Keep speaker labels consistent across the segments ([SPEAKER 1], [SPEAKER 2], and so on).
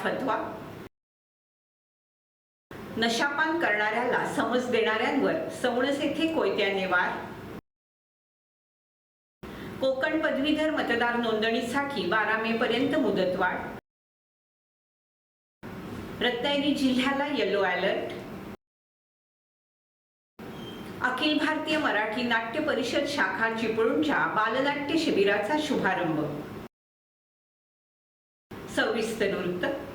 [SPEAKER 1] फतवा. नशापान करणाऱ्याला समज देणाऱ्यांवर सवणस येथे कोयत्याने वार. कोकण पदवीधर मतदार नोंदणीसाठी बारा मे पर्यंत मुदतवाढ. रत्नागिरी जिल्ह्याला येलो अलर्ट अखिल भारतीय मराठी नाट्य परिषद शाखा चिपळूणच्या बालनाट्य शिबिराचा शुभारंभ. सविस्तर वृत्त.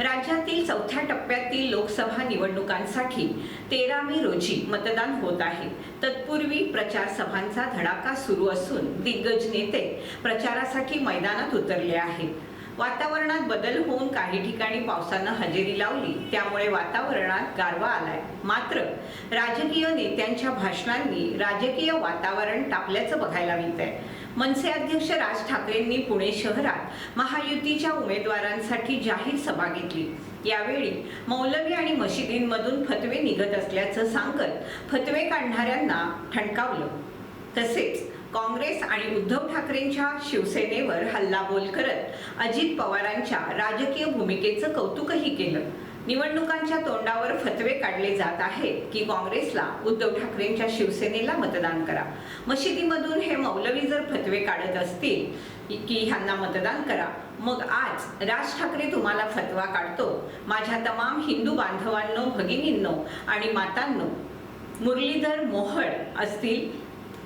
[SPEAKER 1] राज्यातील चौथ्या टप्प्यातील लोकसभा निवडणुकांसाठी तेरा मे रोजी मतदान होत आहे. तत्पूर्वी प्रचार सभांचा धडाका सुरू असून दिग्गज नेते प्रचारासाठी मैदानात उतरले आहेत. वातावरणात बदल होऊन काही ठिकाणी पावसानं हजेरी लावली त्यामुळे वातावरणात गारवा आलाय. मात्र राजकीय नेत्यांच्या भाषणांनी राजकीय वातावरण तापल्याचं बघायला मिळत आहे मनसे अध्यक्ष राज ठाकरेंनी पुणे शहरात महायुतीच्या उमेदवारांसाठी जाहीर सभा घेतली. यावेळी मौलवी आणि मशिदींमधून फतवे निघत असल्याचं सांगत फतवे काढणाऱ्यांना ठणकावलं. तसेच काँग्रेस आणि उद्धव ठाकरेंच्या शिवसेनेवर हल्लाबोल करत अजित पवारांच्या राजकीय भूमिकेचं कौतुकही केलं. निवडणुकांच्या तोंडावर फतवे काढले जात आहेत की काँग्रेसला उद्धव ठाकरेंच्या शिवसेनेला मतदान करा. मशिदीमधून हे मौलवी जर फतवे काढत असतील की ह्यांना मतदान करा मग आज राज ठाकरे तुम्हाला फतवा काढतो. माझ्या तमाम हिंदू बांधवांनो भगिनींनो आणि मातांनो मुरलीधर मोहळ असतील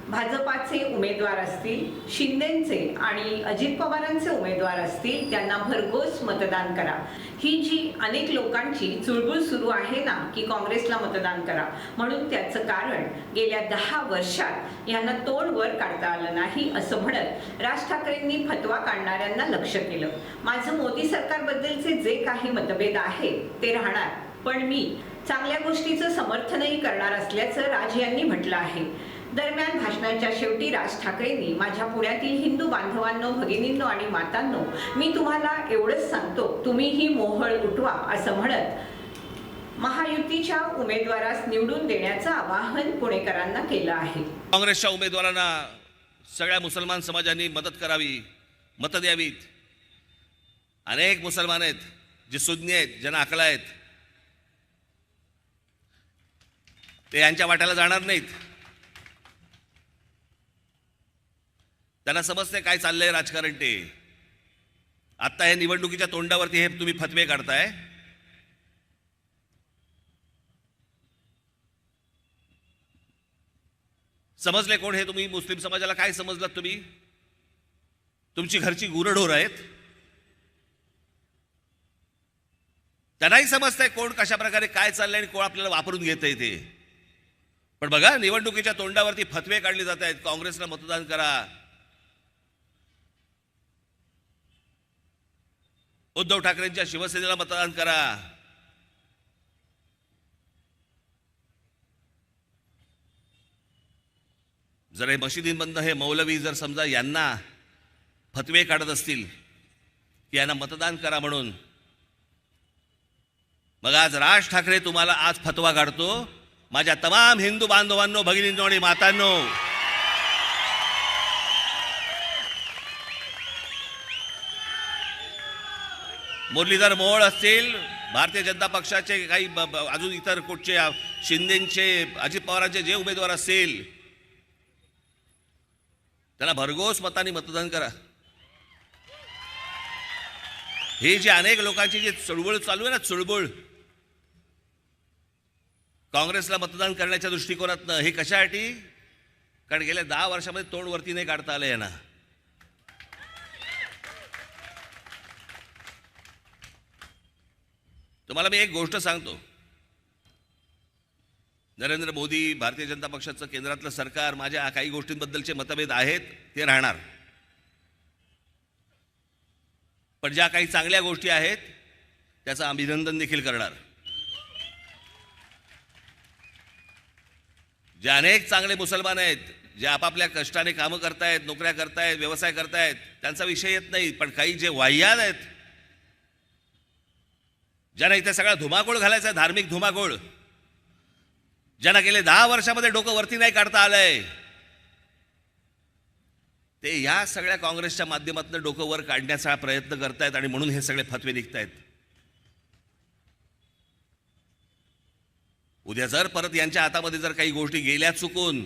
[SPEAKER 1] भाजपाचे उमेदवार असतील शिंदेचे आणि अजित पवारांचे उमेदवार असतील त्यांना भरघोस मतदान करा. ही जी अनेक लोकांची चुळबुळ सुरू आहे ना की काँग्रेसला मतदान करा. म्हणून त्याचं कारण गेल्या दहा वर्षात यांना तोंड वर काढता आलं नाही असं म्हणत राज ठाकरेंनी फतवा काढणाऱ्यांना लक्ष केलं. माझं मोदी सरकारबद्दलचे जे काही मतभेद आहेत ते राहणार. पण मी चांगल्या गोष्टीचं समर्थनही करणार असल्याचं राज यांनी म्हटलं आहे. दरम्यान भाषणाच्या शेवटी राज ठाकरेंनी माझ्या पुण्यातील हिंदू बांधवांनो भगिनींनो आणि मातांनो मी तुम्हाला एवढंच सांगतो तुम्हीही मोहळ उठवा असं म्हणत महायुतीच्या उमेदवारास निवडून देण्याचं आवाहन पुणेकरांना केलं आहे.
[SPEAKER 2] काँग्रेसच्या उमेदवारांना सगळ्या मुसलमान समाजांनी मदत करावी मतं द्यावीत. अनेक मुसलमान आहेत जे सुज्ञ आहेत ज्यांना अकला आहेत. ते यांच्या वाट्याला जाणार नाहीत. त्यांना समजते काय चाललंय राजकारण ते. आत्ता हे निवडणुकीच्या तोंडावरती हे तुम्ही फतवे काढताय. समजले कोण हे तुम्ही? मुस्लिम समाजाला काय समजलात तुम्ही? तुमची घरची गुरढोर आहेत. त्यांनाही समजतंय कोण कशा प्रकारे काय चाललंय आणि कोण आपल्याला वापरून घेत ते. पण बघा निवडणुकीच्या तोंडावरती फतवे काढले जात आहेत. काँग्रेसला मतदान करा. उद्धव ठाकरेंच्या शिवसेनेला मतदान करा. जर हे मशिदींबंद हे मौलवी जर समजा यांना फतवे काढत असतील की यांना मतदान करा म्हणून. मग आज राज ठाकरे तुम्हाला आज फतवा काढतो. माझ्या तमाम हिंदू बांधवांनो भगिनींनो आणि मातांनो मुरलीधर मोहोळ असतील भारतीय जनता पक्षाचे काही अजून इतर कुठचे शिंदेचे अजित पवारांचे जे उमेदवार असतील त्यांना भरघोस मताने मतदान करा. ही जी अनेक लोकांची जी चळवळ चालू आहे ना चळवळ काँग्रेसला मतदान करण्याच्या दृष्टिकोनातनं हे कशासाठी? कारण गेल्या दहा वर्षामध्ये तोंड वरती नाही काढता आलं यांना. तुम्हाला मी एक गोष्ट सांगतो. नरेंद्र मोदी भारतीय जनता पक्षाचं केंद्रातलं सरकार माझ्या काही गोष्टींबद्दलचे मतभेद आहेत ते राहणार. पण ज्या काही चांगल्या गोष्टी आहेत त्याचं अभिनंदन देखील करणार. जे अनेक चांगले मुसलमान आहेत जे आपापल्या कष्टाने कामं करतायत नोकऱ्या करतायत व्यवसाय करतायत त्यांचा विषय येत नाही पण काही जे वाह्यान आहेत ज्यांना इथे सगळा धुमाकूळ घालायचा आहे, धार्मिक धुमाकूळ. ज्यांना गेले दहा वर्षामध्ये डोकं वरती नाही काढता आलंय. ते या सगळ्या काँग्रेसच्या माध्यमातून डोकं वर काढण्याचा प्रयत्न करतायत आणि म्हणून हे सगळे फतवे निघतायत. उद्या जर परत यांच्या हातामध्ये जर काही गोष्टी गेल्या चुकून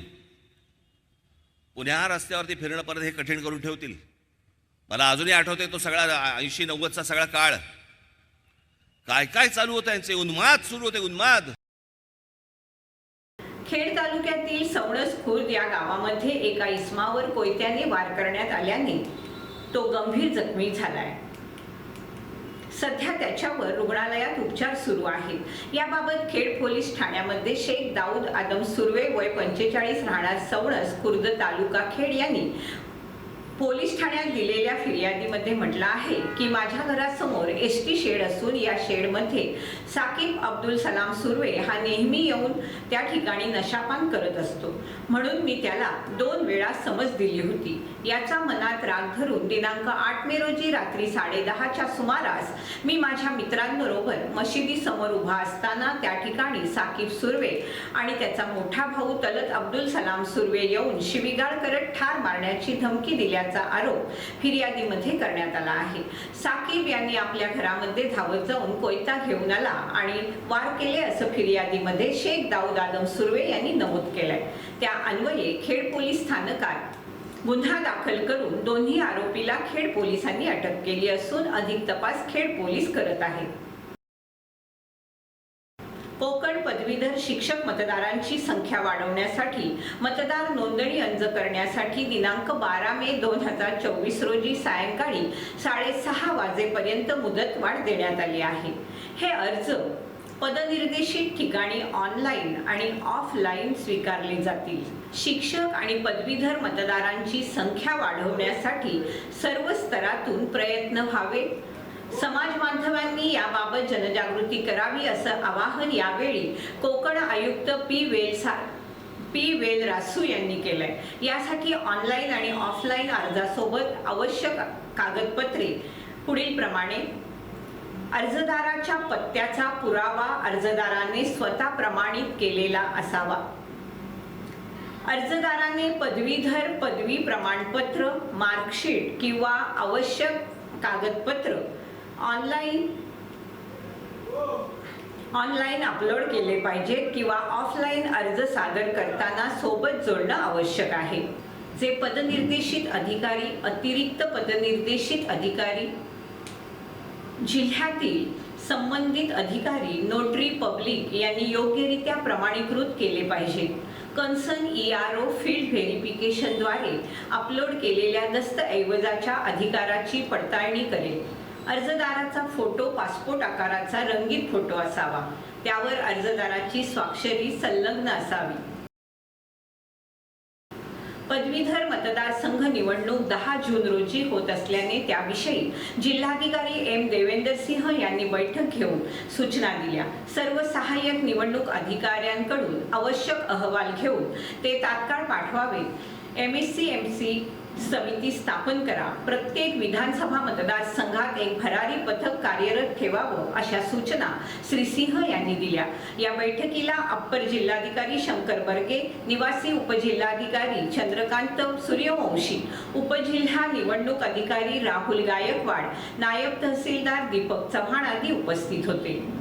[SPEAKER 2] पुण्या रस्त्यावरती फिरणं परत हे कठीण करून ठेवतील. मला अजूनही आठवते तो सगळा ऐंशी नव्वदचा सगळा काळ. काय काय चालू होतं यांचे? उन्माद सुरू होते उन्माद.
[SPEAKER 1] खेड तालुक्यातील सवणस खुर्द या गावामध्ये एका इस्मावर कोयत्याने वार करण्यात आल्याने तो गंभीर जखमी झालाय. सध्या त्याच्यावर रुग्णालयात उपचार सुरू आहेत. याबाबत खेड पोलीस ठाण्यामध्ये शेख दाऊद आदम सुर्वे वय पंचेचाळीस राहणार सवणस खुर्द तालुका खेड यांनी पोलीस ठाण्यात दिलेल्या फिर्यादीमध्ये म्हटलं आहे की माझ्या घरासमोर एस टी शेड असून या शेडमध्ये साकीब अब्दुल सलाम सुर्वे हा नेहमी येऊन त्या ठिकाणी नशापान करत असतो. म्हणून मी त्याला दोन वेळा समज दिली होती. याचा मनात राग धरून दिनांक आठ मे रोजी रात्री साडेदहाच्या सुमारास मी माझ्या मित्रांबरोबर मशिदीसमोर उभा असताना त्या ठिकाणी साकीब सुर्वे आणि त्याचा मोठा भाऊ तलत अब्दुल सलाम सुर्वे येऊन शिवीगाळ करत ठार मारण्याची धमकी दिल्याचा आरोप फिर्यादीमध्ये करण्यात आला आहे. साकीब यांनी आपल्या घरामध्ये धावत जाऊन कोयता घेऊन आला आणि वार केले असं फिर्यादीमध्ये शेख दाऊद आदम सुर्वे यांनी नमूद केलंय. त्या अन्वये खेड पोलीस स्थानकात गुन्हा दाखल करून दोन्ही आरोपीला खेड पोलिसांनी अटक केली असून अधिक तपास खेड पोलीस करत आहेत. कोकण पदवीधर शिक्षक मतदारांची संख्या वाढवण्यासाठी मतदार नोंदणी अर्ज करण्यासाठी दिनांक बारा मे दोन हजार चोवीस रोजी सायंकाळी साडेसहा वाजेपर्यंत मुदतवाढ देण्यात आली आहे. हे अर्ज पदनिर्देशित ठिकाणी ऑनलाईन आणि ऑफलाईन स्वीकारले जातील. शिक्षक आणि पदवीधर मतदारांची संख्या वाढवण्यासाठी सर्व स्तरातून प्रयत्न व्हावे समाज बांधवांनी याबाबत जनजागृती करावी असं आवाहन यावेळी कोकण आयुक्त पी वेलसा पी वेल रासू यांनी केलंय. यासाठी ऑनलाईन आणि ऑफलाईन अर्जासोबत आवश्यक कागदपत्रे. पुढील प्रमाणे अर्जदाराच्या पत्त्याचा पुरावा अर्जदाराने स्वतः प्रमाणित केलेला असावा. अर्जदाराने पदवीधर पदवी प्रमाणपत्र मार्कशीट किंवा आवश्यक कागदपत्र ऑनलाईन ऑनलाईन अपलोड केले पाहिजेत किंवा ऑफलाईन अर्ज सादर करताना सोबत जोडणं आवश्यक आहे. जे पदनिर्देशित अधिकारी अतिरिक्त पदनिर्देशित अधिकारी जिल्ह्यातील संबंधित अधिकारी नोटरी पब्लिक यांनी योग्यरित्या प्रमाणीकृत केले पाहिजेत concern E R O field व्हेरिफिकेशनद्वारे upload केलेल्या दस्तऐवजाच्या अधिकाराची पडताळणी करेल. अर्जदाराचा फोटो पासपोर्ट आकाराचा रंगीत फोटो असावा. त्यावर अर्जदाराची स्वाक्षरी संलग्न असावी. पदवीधर मतदारसंघ निवडणूक दहा जून रोजी होत असल्याने त्याविषयी जिल्हाधिकारी एम. देवेंदर सिंह यांनी बैठक घेऊन सूचना दिल्या. सर्व सहाय्यक निवडणूक अधिकाऱ्यांकडून आवश्यक अहवाल घेऊन ते तात्काळ पाठवावे. M S C M C समिती स्थापन करा. प्रत्येक विधानसभा मतदारसंघात एक भरारी पथक कार्यरत ठेवावं अशा सूचना श्री सिंह यांनी दिल्या. या बैठकीला अप्पर जिल्हाधिकारी शंकर बर्गे निवासी उपजिल्हाधिकारी चंद्रकांत सूर्यवंशी उपजिल्हा निवडणूक अधिकारी राहुल गायकवाड नायब तहसीलदार दीपक चव्हाण आदी उपस्थित होते.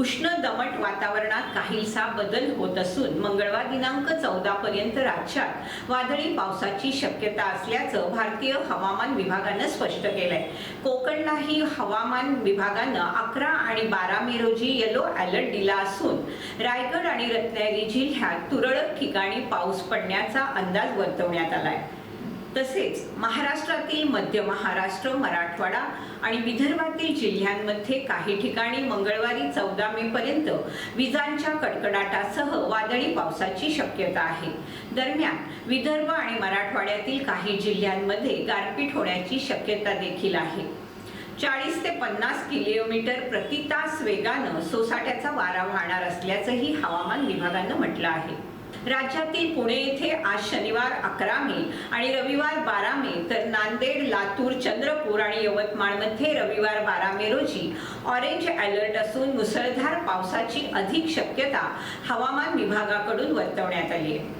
[SPEAKER 1] उष्ण दमट वातावरणात काहीसा बदल होत असून मंगळवार दिनांक चौदा पर्यंत राज्यात वादळी पावसाची शक्यता असल्याचं भारतीय हवामान विभागानं स्पष्ट केलंय. कोकणलाही हवामान विभागानं अकरा आणि बारा मे रोजी येलो अलर्ट दिला असून रायगड आणि रत्नागिरी जिल्ह्यात तुरळक ठिकाणी पाऊस पडण्याचा अंदाज वर्तवण्यात आलाय. तसेच महाराष्ट्रातील मध्य महाराष्ट्र मराठवाडा आणि विदर्भातील जिल्ह्यांमध्ये काही ठिकाणी मंगळवारी चौदा मे पर्यंत विजांच्या कडकडाटासह वादळी पावसाची शक्यता आहे. दरम्यान विदर्भ आणि मराठवाड्यातील काही जिल्ह्यांमध्ये गारपीट होण्याची शक्यता देखील आहे. चाळीस ते पन्नास किलोमीटर प्रति तास वेगानं सोसाट्याचा वारा वाहणार असल्याचंही हवामान विभागानं म्हटलं आहे. राज्यातील पुणे येथे आज शनिवार अकरा मे आणि रविवार बारा मे तर नांदेड लातूर चंद्रपूर आणि यवतमाळमध्ये रविवार बारा मे रोजी ऑरेंज अलर्ट असून मुसळधार पावसाची अधिक शक्यता हवामान विभागाकडून वर्तवण्यात आली आहे.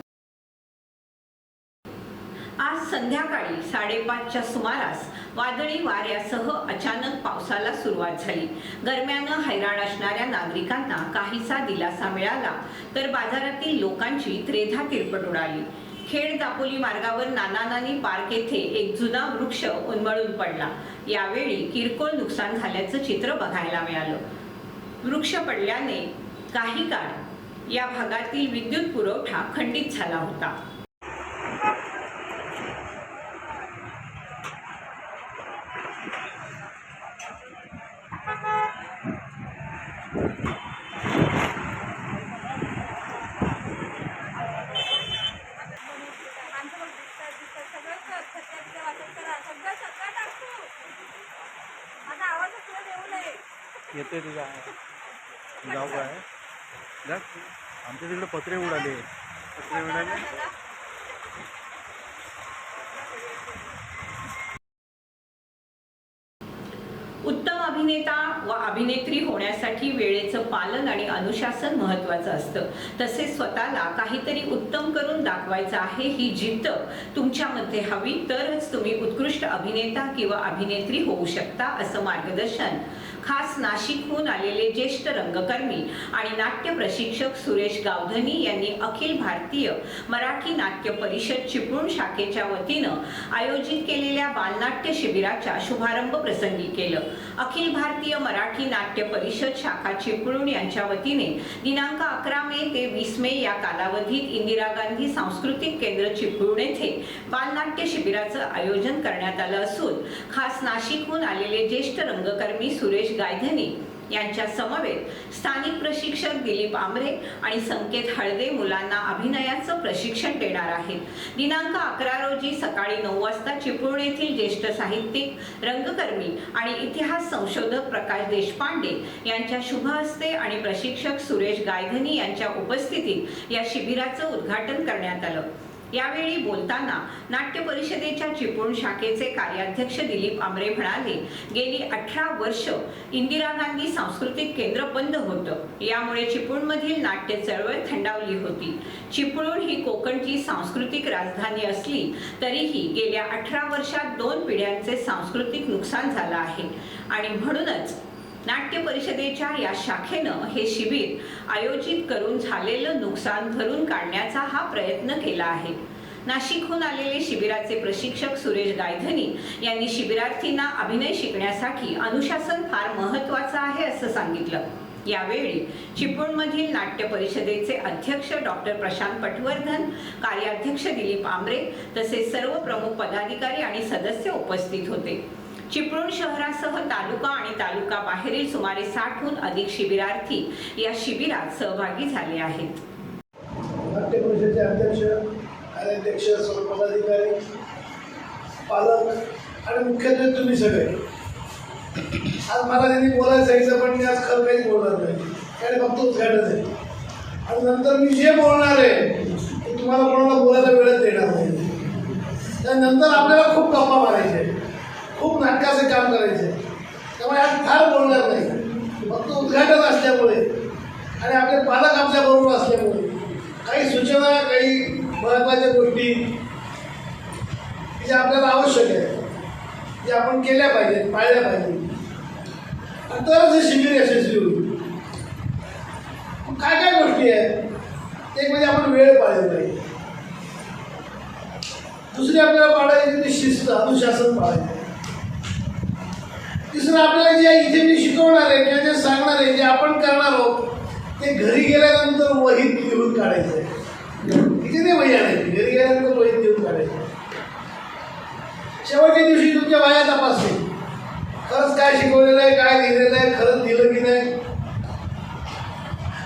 [SPEAKER 1] आज संध्याकाळी साडेपाचच्या सुमारास वादळी वाऱ्यासह अचानक पावसाला सुरुवात झाली. गरम्यानं हैराण असणाऱ्या नागरिकांना काहीसा दिलासा मिळाला तर बाजारातील लोकांची त्रेधा तिरपट उडाली. खेड दापोली मार्गावर नाना नानी पार्क येथे एक जुना वृक्ष उन्मळून पडला. यावेळी किरकोळ नुकसान झाल्याचं चित्र बघायला मिळालं. वृक्ष पडल्याने काही काळ या भागातील विद्युत पुरवठा खंडित झाला होता.
[SPEAKER 3] तुझा गाव काय. आमच्या तिकडे पत्रे उडाले. पत्रे उडाले.
[SPEAKER 1] उत्तम अभिनेता व अभिनेत्री होण्यासाठी वेळेचं पालन आणि अनुशासन महत्वाचं असतं. तसेच स्वतःला काहीतरी उत्तम करून दाखवायचं आहे ही जिद्द तुमच्यामध्ये हवी तरच तुम्ही उत्कृष्ट अभिनेता किंवा अभिनेत्री होऊ शकता असं मार्गदर्शन खास नाशिकहून आलेले ज्येष्ठ रंगकर्मी आणि नाट्य प्रशिक्षक सुरेश गावधनी यांनी अखिल भारतीय मराठी नाट्य परिषद चिपळूण शाखेच्या वतीनं आयोजित केलेल्या बालनाट्य शिबिराच्या शुभारंभ प्रसंगी केलं. अखिल भारतीय मराठी नाट्य परिषद शाखा चिपळूण यांच्या वतीने दिनांक अकरा मे ते वीस मे या कालावधीत इंदिरा गांधी सांस्कृतिक केंद्र चिपळूण येथे बालनाट्य शिबिराचं आयोजन करण्यात आलं असून खास नाशिकहून आलेले ज्येष्ठ रंगकर्मी सुरेश गायधनी यांच्या समवेत स्थानिक प्रशिक्षक दिलीप आमरे आणि संकेत हळदे मुलांना अभिनयाचं प्रशिक्षण देणार आहेत. दिनांक अकरा रोजी सकाळी नऊ वाजता चिपळूण येथील ज्येष्ठ साहित्यिक रंगकर्मी आणि इतिहास संशोधक प्रकाश देशपांडे यांच्या शुभ हस्ते आणि प्रशिक्षक सुरेश गायधनी यांच्या उपस्थितीत या शिबिराचं उद्घाटन करण्यात आलं. यावेळी बोलताना नाट्य परिषदेच्या चिपळूण शाखेचे कार्याध्यक्ष दिलीप आमरे म्हणाले गेली अठरा वर्ष इंदिरा गांधी सांस्कृतिक केंद्र बंद होतं. यामुळे चिपळूणमधील नाट्य चळवळ थंडावली होती. चिपळूण ही कोकणची सांस्कृतिक राजधानी असली तरीही गेल्या अठरा वर्षात दोन पिढ्यांचे सांस्कृतिक नुकसान झालं आहे. आणि म्हणूनच नाट्य परिषदेच्या या शाखेनं हे शिबिर आयोजित करून झालेलं नुकसान भरून काढण्याचा हा प्रयत्न केला आहे. नाशिकहून आलेले शिबिराचे प्रशिक्षक सुरेश गायधनी यांनी शिबिरार्थींना अभिनय शिकण्यासाठी अनुशासन फार महत्वाचं आहे असं सांगितलं. यावेळी चिपळूणमधील नाट्य परिषदेचे अध्यक्ष डॉक्टर प्रशांत पटवर्धन कार्याध्यक्ष दिलीप आमरे तसेच सर्व प्रमुख पदाधिकारी आणि सदस्य उपस्थित होते. चिपळूण शहरासह तालुका आणि तालुका बाहेरील सुमारे साठहून अधिक शिबिरार्थी या शिबिरात सहभागी झाले आहेत.
[SPEAKER 4] नाट्य परिषदेचे अध्यक्ष कार्याध्यक्ष सर्व पदाधिकारी पालक आणि मुख्यत्वे तुम्ही सगळे. आज मला त्यांनी बोलायला सांगितलं पण मी आज खरं काहीच बोलणार नाही. त्याने फक्त उद्घाटन आहे. आणि नंतर मी जे बोलणार आहे ते तुम्हाला कोणाला बोलायला वेळच देणार नाही. त्यानंतर आपल्याला खूप गप्पा मारायचे खूप नाटकाचे काम करायचे. त्यामुळे आज फार बोलणार नाही. फक्त उद्घाटन असल्यामुळे आणि आपले पालक आपल्याबरोबर असल्यामुळे काही सूचना काही महत्त्वाच्या गोष्टी ज्या आपल्याला आवश्यक आहे ज्या आपण केल्या पाहिजेत पाळल्या पाहिजेत. तरच हे शिबिर यशस्वी होईल. काय काय गोष्टी आहेत एक म्हणजे आपण वेळ पाळली पाहिजे. दुसरी आपल्याला पाळायची ती शिस्त अनुशासन पाळायचं. तिसरं आपल्याला जे इथे मी शिकवणार आहे किंवा जे सांगणार आहे जे आपण करणार आहोत ते घरी गेल्यानंतर वहीत लिहून काढायचं आहे. इथे नाही वही आणायची घरी गेल्यानंतर वहीत लिहून काढायचं शेवटच्या दिवशी तुमच्या वया तपासते खरंच काय शिकवलेलं आहे काय लिहिलेलं आहे खरंच दिलं की नाही?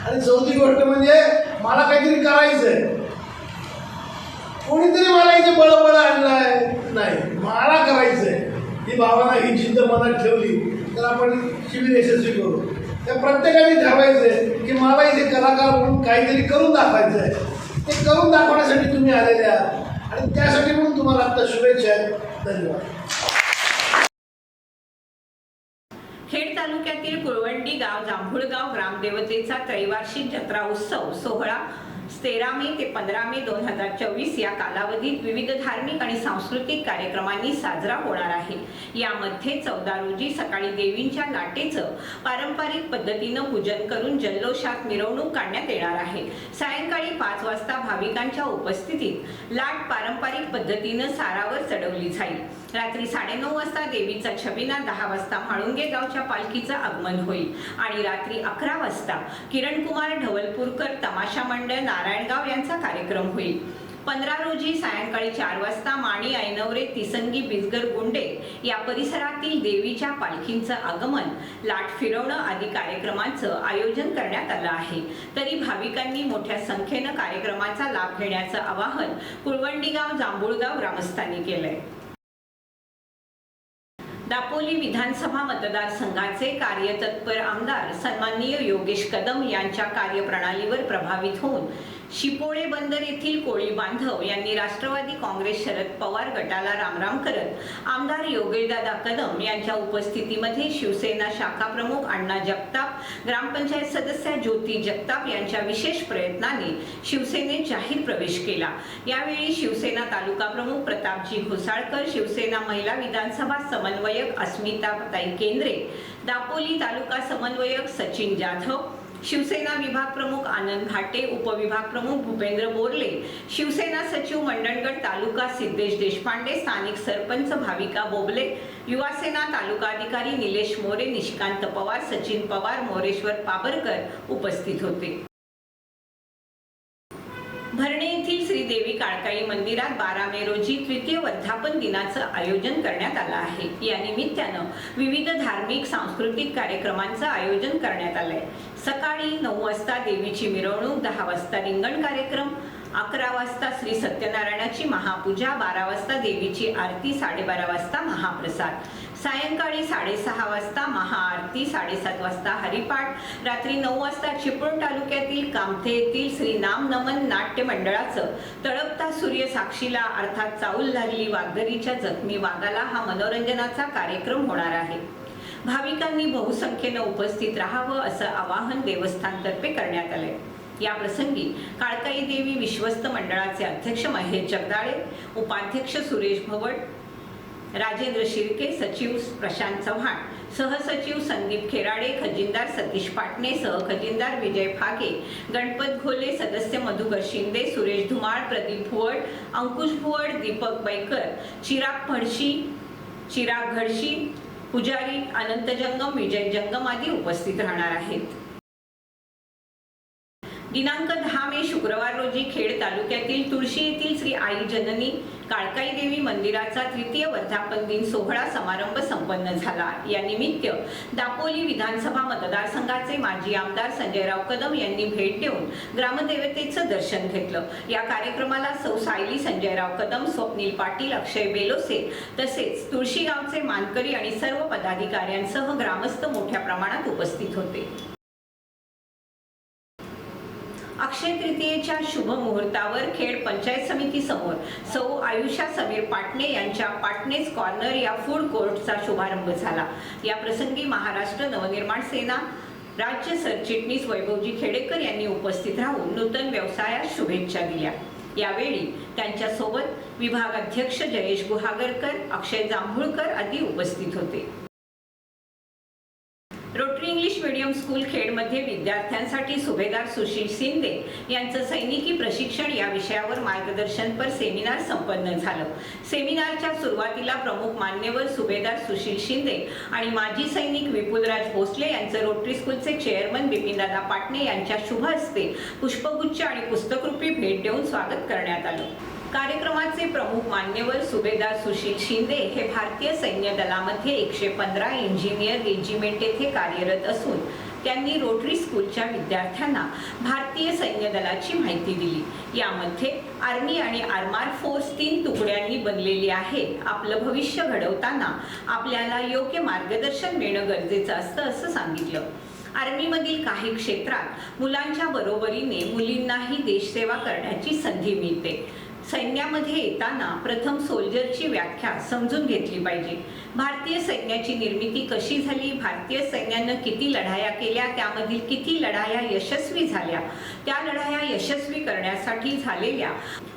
[SPEAKER 4] आणि चौथी गोष्ट म्हणजे मला काहीतरी करायचं आहे. कोणीतरी मला इथे बळबळ आणलाय नाही मला करायचं आहे. ही भावना ही जिद्द मनात ठेवली तर आपण शिबिर यशस्वी करू. त्या प्रत्येकाने ठरवायचं आहे की मला इथे कलाकार म्हणून काहीतरी करून दाखवायचं आहे ते करून दाखवण्यासाठी तुम्ही आलेले आहात. आणि त्यासाठी म्हणून तुम्हाला आता शुभेच्छा आहेत. धन्यवाद.
[SPEAKER 1] खेड तालुक्यातील कुळवंडी गाव जांभूळगाव ग्रामदेवतेचा त्रैवार्षिक जत्रा उत्सव सोहळा तेरा मे ते पंधरा मे दोन हजार चोवीस या कालावधीत विविध धार्मिक आणि सांस्कृतिक कार्यक्रमांनी साजरा होणार आहे. यामध्ये चौदा रोजी सकाळी देवींच्या लाटेचं पारंपरिक पद्धतीनं पूजन करून जल्लोषात मिरवणूक काढण्यात येणार आहे. सायंकाळी पाच वाजता भाविकांच्या उपस्थितीत लाट पारंपरिक पद्धतीनं सारावर चढवली जाईल. रात्री साडेनऊ वाजता देवीचा छबिना दहा वाजता म्हाळुंगे गावच्या पालखीचं आगमन होईल. आणि रात्री अकरा वाजता किरणकुमार ढवलपूरकर तमाशा मंडळ नारायणगाव यांचा कार्यक्रम होईल. पंधरा रोजी सायंकाळी चार वाजता माणी ऐनवरे तिसंगी बिजगर गुंडे या परिसरातील देवीच्या पालखींचं आगमन लाट फिरवणं आदी कार्यक्रमांचं आयोजन करण्यात आलं आहे. तरी भाविकांनी मोठ्या संख्येनं कार्यक्रमाचा लाभ घेण्याचं आवाहन कुळवंडीगाव जांभूळगाव ग्रामस्थांनी केलंय. दापोली विधानसभा मतदारसंघाचे कार्यतत्पर आमदार सन्माननीय योगेश कदम यांच्या कार्यप्रणालीवर प्रभावित होऊन शिपोळे बंदर येथील कोळी बांधव यांनी राष्ट्रवादी काँग्रेस शरद पवार गटाला रामराम करत आमदार योगेशदादा कदम यांच्या उपस्थितीमध्ये शिवसेना शाखा प्रमुख अण्णा जगताप ग्रामपंचायत सदस्या ज्योती जगताप यांच्या विशेष प्रयत्नाने शिवसेनेत जाहीर प्रवेश केला. यावेळी शिवसेना तालुका प्रमुख प्रतापजी घोसाळकर शिवसेना महिला विधानसभा समन्वयक अस्मिताताई केंद्रे दापोली तालुका समन्वयक सचिन जाधव शिवसेना विभाग प्रमुख आनंद घाटे उपविभाग प्रमुख भूपेंद्र बोरले शिवसेना सचिव मंडणगड तालुका सिद्धेश देशपांडे स्थानिक सरपंच भाविका बोबले युवासेना तालुका अधिकारी निलेश मोरे निशिकांत पवार सचिन पवार मोरेश्वर पाबरकर उपस्थित होते. भरणे येथील श्रीदेवी काळकाई मंदिरात बारा मे रोजी तृतीय वर्धापन दिनाचं आयोजन करण्यात आलं आहे. या निमित्तानं विविध धार्मिक सांस्कृतिक कार्यक्रमांचं आयोजन करण्यात आलंय. सकाळी नऊ वाजता देवीची मिरवणूक दहा वाजता रिंगण कार्यक्रम अकरा वाजता श्री सत्यनारायणाची महापूजा बारा वाजता देवीची आरती साडेबारा वाजता महाप्रसाद. सायंकाळी साडेसहा वाजता महाआरती साडेसात वाजता हरिपाठ रात्री नऊ वाजता चिपळूण तालुक्यातील कामथे येथील श्री नाम नमन नाट्य मंडळाचं तळपता सूर्य साक्षीला अर्थात चाऊल लागली वाघदरीच्या जखमी वाघाला हा मनोरंजनाचा कार्यक्रम होणार आहे. भाविकांनी बहुसंख्येनं उपस्थित राहावं असं आवाहन देवस्थानतर्फे करण्यात आलंय. या प्रसंगी काळकाई देवी विश्वस्त मंडळाचे अध्यक्ष महेश जगदाळे उपाध्यक्ष सुरेश भवड राजेंद्र शिर्के सचिव प्रशांत चव्हाण सहसचिव संदीप खेराडे खजिनदार सतीश पाटणे सहखजिनदार विजय फागे गणपत घोले सदस्य मधुकर शिंदे सुरेश धुमाळ प्रदीप भुवड अंकुश भुवड दीपक बैकर चिराग फडशी चिराग घडशी पुजारी अनंत जंगम विजय जंगम आदी उपस्थित राहणार आहेत. दिनांक दहा मे शुक्रवार रोजी खेड तालुक्यातील तुळशी येथील श्री आई जननी काळकाई देवी मंदिराचा तृतीय वर्धापन दिन सोहळा समारंभ संपन्न झाला. या निमित्त दापोली विधानसभा मतदारसंघाचे माजी आमदार संजयराव कदम यांनी भेट देऊन ग्रामदेवतेचं दर्शन घेतलं. या कार्यक्रमाला सौ सायली संजयराव कदम स्वप्नील पाटील अक्षय बेलोसे तसेच तुळशी गावचे मानकरी आणि सर्व पदाधिकाऱ्यांसह ग्रामस्थ मोठ्या प्रमाणात उपस्थित होते. अक्षय तृतीयेच्या शुभ मुहूर्तावर खेड पंचायत समिती समोर सौ आयुषा समीर पाटणे यांच्या पाटणेस कॉर्नर या फूड कोर्टचा शुभारंभ झाला. या प्रसंगी महाराष्ट्र नवनिर्माण सेना राज्य सरचिटणीस वैभवजी खेडेकर यांनी उपस्थित राहून नूतन व्यवसायास शुभेच्छा दिल्या. यावेळी त्यांच्यासोबत विभागाध्यक्ष जयेश गुहागरकर अक्षय जांभूळकर आदी उपस्थित होते. रोटरी इंग्लिश मीडियम स्कूल खेडमध्ये विद्यार्थ्यांसाठी सुभेदार सुशील शिंदे यांचं सैनिकी प्रशिक्षण या विषयावर मार्गदर्शनपर सेमिनार संपन्न झालं. सेमिनारच्या सुरुवातीला प्रमुख मान्यवर सुभेदार सुशील शिंदे आणि माजी सैनिक विपुलराज भोसले यांचं रोटरी स्कूलचे चेअरमन बिपिनदादा पाटणे यांच्या शुभ हस्ते पुष्पगुच्छ आणि पुस्तकरूपी भेट देऊन स्वागत करण्यात आलं. कार्यक्रमाचे प्रमुख मान्यवर सुभेदार सुशील शिंदे हे भारतीय सैन्य दलामध्ये एकशे पंधरा इंजिनियर रेजिमेंट येथे कार्यरत असून त्यांनी रोटरी स्कूलच्या विद्यार्थ्यांना भारतीय सैन्य दलाची माहिती दिली. यामध्ये आर्मी आणि आर्मार फोर्स तीन तुकड्यांनी बनलेली आहे. आपलं भविष्य घडवताना आपल्याला योग्य मार्गदर्शन मिळणं गरजेचं असतं असं सांगितलं. आर्मीमधील काही क्षेत्रात मुलांच्या बरोबरीने मुलींनाही देशसेवा करण्याची संधी मिळते. सैन्यामध्ये येताना प्रथम सोल्जरची व्याख्या समजून घेतली पाहिजे. भारतीय सैन्याची निर्मिती कशी झाली? भारतीय सैन्यानं किती लढाया केल्या? त्यामधील किती लढाया यशस्वी झाल्या? त्या लढाया यशस्वी करण्यासाठी झालेल्या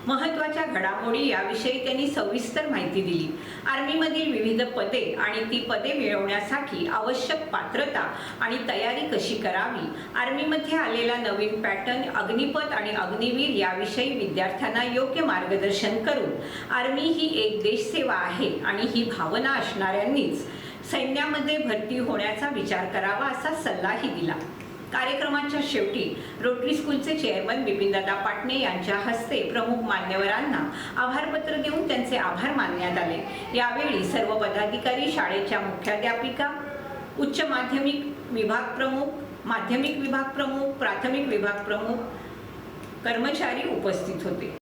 [SPEAKER 1] महत्त्वाच्या घडामोडी याविषयी त्यांनी सविस्तर माहिती दिली. आर्मीमधील विविध पदे आणि ती पदे मिळवण्यासाठी आवश्यक पात्रता आणि तयारी कशी करावी? आर्मीमध्ये आलेला नवीन पॅटर्न अग्निपथ आणि अग्निवीर याविषयी विद्यार्थ्यांना योग्य मार्गदर्शन करून आर्मी ही एक देशसेवा आहे आणि ही भावना असणार असणाऱ्यांनीच सैन्यामध्ये भरती होण्याचा विचार करावा असा सल्लाही दिला. कार्यक्रमाच्या शेवटी रोटरी स्कूलचे चेअरमन बिपिनदादा पाटणे यांच्या हस्ते प्रमुख मान्यवरांना आभारपत्र देऊन त्यांचे आभार मानण्यात आले. यावेळी सर्व पदाधिकारी शाळेच्या मुख्याध्यापिका उच्च माध्यमिक विभाग प्रमुख माध्यमिक विभाग प्रमुख प्राथमिक विभाग प्रमुख कर्मचारी उपस्थित होते.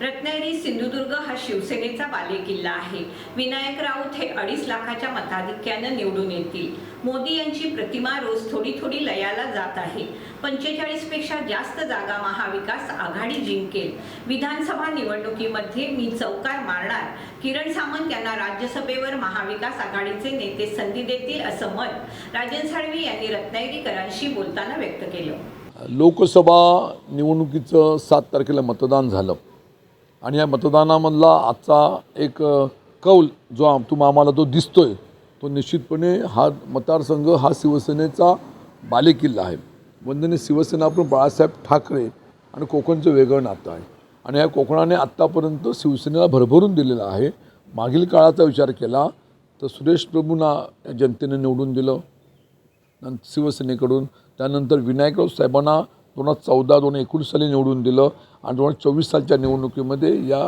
[SPEAKER 1] रत्नागिरी सिंधुदुर्ग हा शिवसेनेचा बालेकिल्ला आहे. विनायक राऊत हे अडीच लाखाच्या मताधिक्यानं निवडून येतील. मोदी यांची प्रतिमा रोज थोडी थोडी लयाला जात आहे. पंचेचाळीसपेक्षा जास्त जागा महाविकास आघाडी जिंकेल. विधानसभा निवडणुकीमध्ये मी चौकार मारणार. किरण सामंत यांना राज्यसभेवर महाविकास आघाडीचे नेते संधी देतील असं मत राजन साळवी यांनी रत्नागिरीकरांशी बोलताना व्यक्त केलं.
[SPEAKER 5] लोकसभा निवडणुकीचं सात तारखेला मतदान झालं. आणि या मतदानामधला आजचा एक कौल जो आम तुम आम्हाला तो आहे तो निश्चितपणे हा मतदारसंघ हा शिवसेनेचा बालेकिल्ला आहे. वंदने शिवसेना बाळासाहेब ठाकरे आणि कोकणचं वेगळं नातं आहे. आणि या कोकणाने आत्तापर्यंत शिवसेनेला भरभरून दिलेलं आहे. मागील काळाचा विचार केला तर सुरेश प्रभूंना या जनतेने निवडून दिलं नंतर शिवसेनेकडून. त्यानंतर विनायकराव साहेबांना दोन हजार चौदा दोन एकोणीस साली निवडून दिलं. आणि दोन हजार चोवीस सालच्या निवडणुकीमध्ये या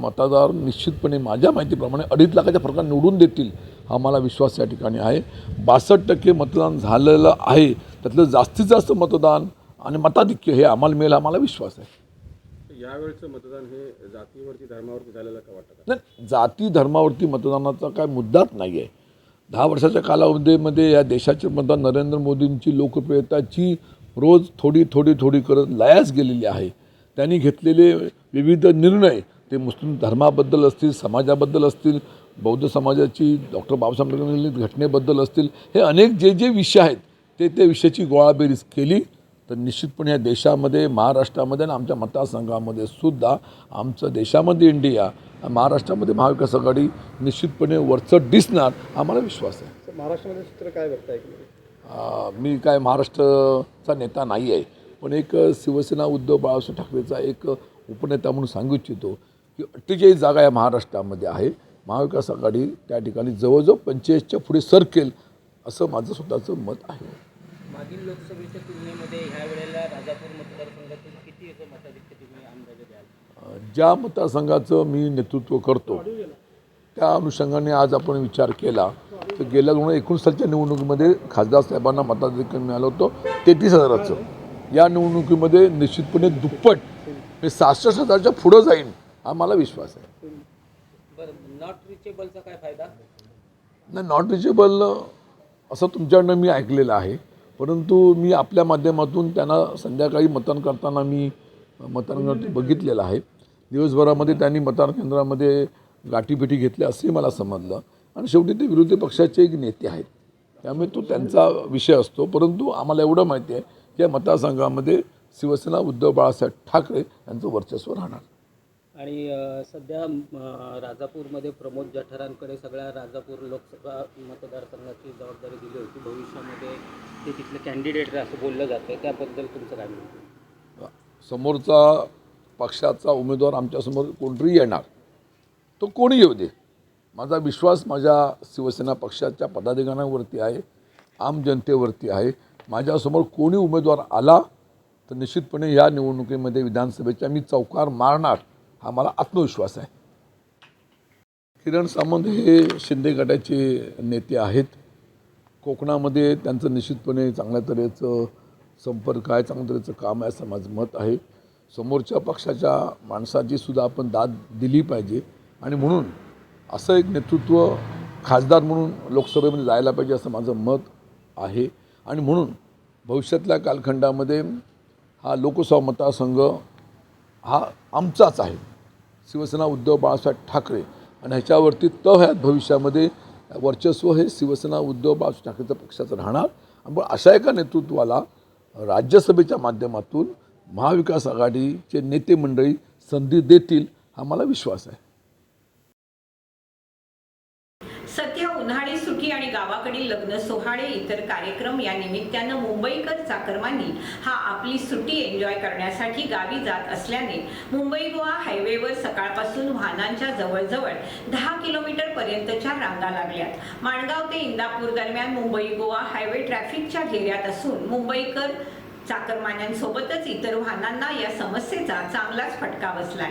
[SPEAKER 5] मतदार निश्चितपणे माझ्या माहितीप्रमाणे अडीच लाखाच्या फरकाने निवडून देतील हा मला विश्वास या ठिकाणी आहे. बासष्ट टक्के मतदान झालेलं आहे. त्यातलं जास्तीत जास्त मतदान आणि मताधिक्य हे आम्हाला मिळेल हा मला विश्वास आहे.
[SPEAKER 3] यावेळचं मतदान हे जातीवरती धर्मावरती झालेलं का वाटतं?
[SPEAKER 5] नाही जाती धर्मावरती मतदानाचा काय मुद्दाच नाही आहे दहा वर्षाच्या कालावधीमध्ये या देशाचे मतदान नरेंद्र मोदींची लोकप्रियताची रोज थोडी थोडी थोडी करत लयास गेलेली आहे. त्यांनी घेतलेले विविध निर्णय ते मुस्लिम धर्माबद्दल असतील समाजाबद्दल असतील बौद्ध समाजाची डॉक्टर बाबासाहेब आंबेडकर घटनेबद्दल असतील हे अनेक जे जे विषय आहेत ते ते विषयाची गोळाबेरीज केली. तर निश्चितपणे या देशामध्ये महाराष्ट्रामध्ये आणि आमच्या मतदारसंघामध्ये सुद्धा आमचं देशामध्ये इंडिया महाराष्ट्रामध्ये महाविकास आघाडी निश्चितपणे वरचढ दिसणार मला विश्वास आहे.
[SPEAKER 3] महाराष्ट्रामध्ये चित्र काय बघताय?
[SPEAKER 5] मी काय महाराष्ट्राचा नेता नाही आहे पण एक शिवसेना उद्धव बाळासाहेब ठाकरेचा एक उपनेता म्हणून सांगू इच्छितो की अठ्ठेचाळीस जागा या महाराष्ट्रामध्ये आहे. महाविकास आघाडी त्या ठिकाणी जवळजवळ पंचेचाळीसच्या पुढे सरकेल असं माझं स्वतःचं मत आहे.
[SPEAKER 6] मागील लोकसभेच्या तुलनेमध्ये ह्या वेळेला राजापूर मतदारसंघातून किती असं मताधिक्य तुम्ही अंदाजे द्याल?
[SPEAKER 5] अं, ज्या मतदारसंघाचं मी नेतृत्व करतो त्या अनुषंगाने आज आपण विचार केला तर गेल्या दोन हजार एकोणीस सालच्या निवडणुकीमध्ये खासदार साहेबांना मताधिक्य मिळालं होतं तेहतीस हजाराचं. या निवडणुकीमध्ये निश्चितपणे दुप्पट म्हणजे सहासष्ट हजारच्या पुढं जाईन हा मला विश्वास आहे.
[SPEAKER 6] नॉट रिचेबलचा काय फायदा?
[SPEAKER 5] नाही नॉट रिचेबल असं तुमच्याकडनं मी ऐकलेलं आहे. परंतु मी आपल्या माध्यमातून त्यांना संध्याकाळी मतदान करताना मी मतदान बघितलेलं आहे. दिवसभरामध्ये त्यांनी मतदान केंद्रामध्ये गाठीभेटी घेतल्या असंही मला समजलं. आणि शेवटी ते विरोधी पक्षाचे एक नेते आहेत. त्यामुळे तो त्यांचा विषय असतो. परंतु आम्हाला एवढं माहिती आहे या मतदारसंघामध्ये शिवसेना उद्धव बाळासाहेब ठाकरे यांचं वर्चस्व राहणार.
[SPEAKER 6] आणि सध्या राजापूरमध्ये प्रमोद जठारांकडे सगळ्या राजापूर लोकसभा मतदारसंघाची जबाबदारी दिली होती. भविष्यामध्ये ते तिथले कॅन्डिडेट असं बोललं जातं त्याबद्दल तुमचं काय म्हणणं
[SPEAKER 5] समोरचा पक्षाचा उमेदवार आमच्यासमोर कोणतरी येणार तो कोणी येऊ दे? माझा विश्वास माझ्या शिवसेना पक्षाच्या पदाधिकाऱ्यांवरती आहे आम जनतेवरती आहे. माझ्यासमोर कोणी उमेदवार आला तर निश्चितपणे या निवडणुकीमध्ये विधानसभेच्या मी चौकार मारणार हा मला आत्मविश्वास आहे. किरण सामंत हे शिंदे गटाचे नेते आहेत. कोकणामध्ये त्यांचं निश्चितपणे चांगल्या तऱ्हेचं संपर्क आहे चांगल्या तऱ्हेचं काम आहे असं माझं मत आहे. समोरच्या पक्षाच्या माणसाची सुद्धा आपण दाद दिली पाहिजे आणि म्हणून असं एक नेतृत्व खासदार म्हणून लोकसभेमध्ये जायला पाहिजे असं माझं मत आहे. आणि म्हणून भविष्यातल्या कालखंडामध्ये हा लोकसभा मतदारसंघ हा आमचाच आहे. शिवसेना उद्धव बाळासाहेब ठाकरे आणि ह्याच्यावरती तह ह्यात भविष्यामध्ये. वर्चस्व हे शिवसेना उद्धव बाळासाहेब ठाकरेचं पक्षाचं राहणार. मग अशा एका नेतृत्वाला राज्यसभेच्या माध्यमातून महाविकास आघाडीचे नेते मंडळी संधी देतील हा मला विश्वास आहे.
[SPEAKER 1] सध्या उन्हाळी सुटी आणि गावाकडील लग्न सोहळे इतर कार्यक्रम या निमित्तानं मुंबईकर चाकरमानी हा आपली सुटी एन्जॉय करण्यासाठी गावी जात असल्याने मुंबई गोवा हायवेवर सकाळपासून वाहनांच्या जवळजवळ दहा किलोमीटर पर्यंतच्या रांगा लागल्यात. माणगाव ते इंदापूर दरम्यान मुंबई गोवा हायवे ट्रॅफिकच्या घेऱ्यात असून मुंबईकर चाकरमान्यांसोबतच इतर वाहनांना या समस्येचा चांगलाच फटका बसलाय.